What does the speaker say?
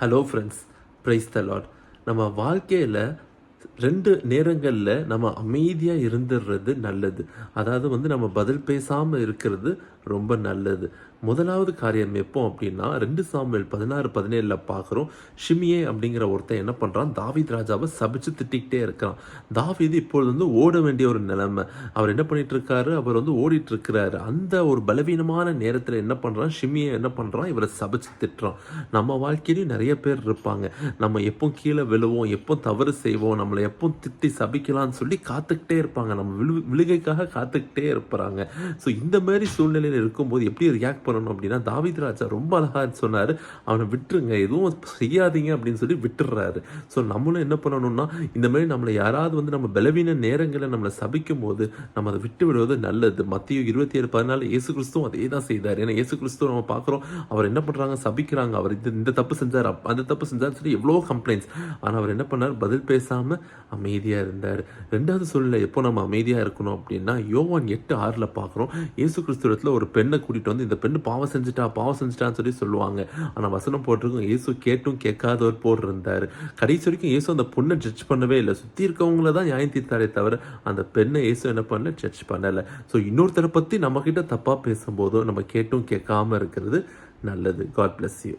Hello friends praise the lord நம்ம வாழ்க்கையில் ரெண்டு நேரங்களில் நம்ம அமைதியாக இருந்துடுறது நல்லது. அதாவது வந்து நம்ம பதில் பேசாமல் இருக்கிறது ரொம்ப நல்லது. முதலாவது காரியம் எப்போ அப்படின்னா ரெண்டு சாமுவேல் பதினாறு பதினேழில் பார்க்குறோம் ஷிமியே அப்படிங்கிற ஒருத்தன் என்ன பண்ணுறான் தாவித் ராஜாவை சபிச்சு திட்டிக்கிட்டே இருக்கிறான். தாவீது இப்பொழுது வந்து ஓட வேண்டிய ஒரு நிலைமை. அவர் என்ன பண்ணிட்டு இருக்காரு அவர் வந்து ஓடிட்டு இருக்கிறாரு அந்த ஒரு பலவீனமான நேரத்தில் என்ன பண்ணுறான் ஷிமியை என்ன பண்ணுறான் இவரை சபிச்சு திட்டுறான். நம்ம வாழ்க்கையிலையும் நிறைய பேர் இருப்பாங்க. நம்ம எப்போ கீழே விழுவோம் எப்போ தவறு செய்வோம் நம்மளை எப்போ திட்டி சபிக்கலாம்னு சொல்லி காத்துக்கிட்டே இருப்பாங்க. நம்ம விழு விழுகைக்காக காத்துக்கிட்டே இருப்பாங்க. ஸோ இந்த மாதிரி சூழ்நிலையில் இருக்கும்போது எப்படி ரியாக்ட் பண்ணணும் அப்படின்னா தாவித் ராஜா ரொம்ப அழகாக சொன்னார். அவனை விட்டுருங்க. எதுவும் செய்யாதீங்க அப்படின்னு சொல்லி விட்டுடுறாரு ஸோ நம்மளும் என்ன பண்ணணும்னா இந்த மாதிரி நம்மளை யாராவது வந்து நம்ம பலவீன நேரங்களில் நம்மளை சபிக்கும் போது நம்ம அதை விட்டு விடுவது நல்லது. மத்திய இருபத்தி ஏழு பதினாலு இயேசு கிறிஸ்துவும் அதே தான் செய்தார். ஏன்னா இயேசு கிறிஸ்துவ நம்ம பார்க்குறோம். அவர் என்ன பண்ணுறாங்க சபிக்கிறாங்க. அவர் இந்த இந்த தப்பு செஞ்சார். அந்த தப்பு செஞ்சார் சொல்லி எவ்வளோ கம்ப்ளைண்ட்ஸ் ஆனால் அவர் என்ன பண்ணார்? பதில் பேசாமல் அமைதியாக இருந்தார். ரெண்டாவது சூழ்நிலை எப்போ நம்ம அமைதியாக இருக்கணும் அப்படின்னா யோவான் எட்டு ஆறில் பார்க்குறோம். இயேசு கிறிஸ்துவத்தில் ஒரு பெண்ணை கூட்டிகிட்டு வந்து இந்த பெண்ணு பாவம் செஞ்சுட்டா பாவம் செஞ்சுட்டான்னு சொல்லி சொல்லுவாங்க. ஆனால் வசனம் போட்டிருக்கும் இயேசு கேட்டும் கேட்காதவர் போர் இருந்தார். கடைசி வரைக்கும் இயேசு அந்த பொண்ணை ஜட்ஜ் பண்ணவே இல்லை. சுற்றி இருக்கவங்கள தான் நியாயம் தீர்த்தாரே தவிர அந்த பெண்ணை இயேசு என்ன பண்ணல? ஜட்ஜ் பண்ணலை. ஸோ இன்னொருத்தரை பற்றி நம்மக்கிட்ட தப்பாக பேசும்போதோ நம்ம கேட்டும் கேட்காம இருக்கிறது நல்லது. God bless you